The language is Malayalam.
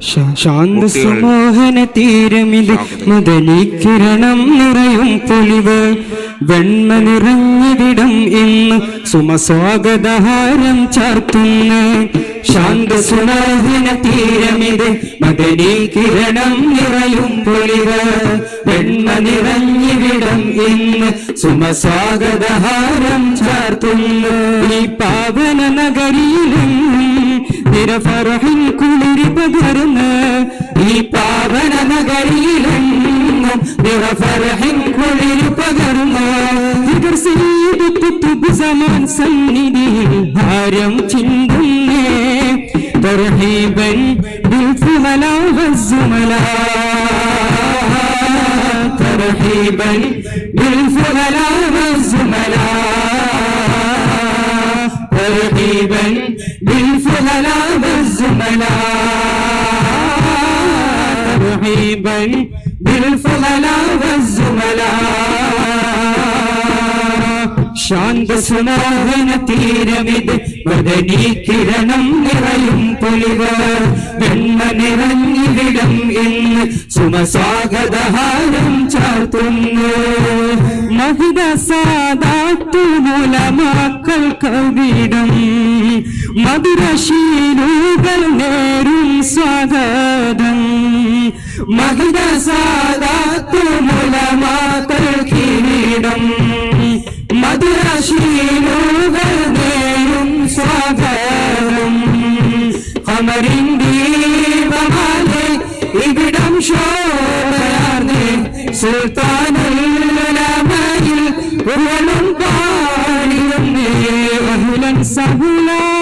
ശാന്ത സുമോഹന തീരമിത് മദനീകിരണം നിറയും പൊലിവ്. വെണ്മ നിറഞ്ഞതിടം ഇന്ന് സുമസ്വാഗതഹാരം ചാർത്തുന്ന. ശാന്ത സുമോഹന തീരമിത് മദനീകിരണം നിറയും പൊലിവ്. വെണ്മ നിറഞ്ഞിവിടം ഇന്ന് സുമസ്വാഗതഹാരം ചാർത്തുന്ന. ഈ പാവന നഗരിയിലും നിരഫറഹിൻ കുളിരി പകർന്ന് ഈ പാവന നഗരിയിലെങ്ങും നിറഫറഹിൻ കുളിരി പകർന്ന് ഇവർ സീത് കുത്തുബ് സമാൻ സന്നിധിയിൽ ഭാരം ചിന്തുന്നേ. തർഹീബൻ തർഹീബൻ ബിൽഫുമല വസ്സുമല. بالفضلاء والزملاء ترحيبا بالفضلاء والزملاء ശാന്ത സുമോഹന തീരമിത് മദനീകിരണം നിറയും പൊലിവ് വെണ്മ നിറഞ്ഞിവിടം ഇന്ന് സുമസ്വാഗതഹാരം ചാർത്തുന്നു മഹിത സാദാത്തു മൂലമാക്കൾ കവിടം മധുരശീലുകൾ നേരും സ്വാഗതം. മഹിത സാദാത്തു മൂലമാക്കൾ കിരീടം നേരും സ്വാഗതം. കമറിൻ ഇവിടം ശോഭയാർന്നേ. സുൽത്താനുലമയിൽ ഉരുളും സഹുലാ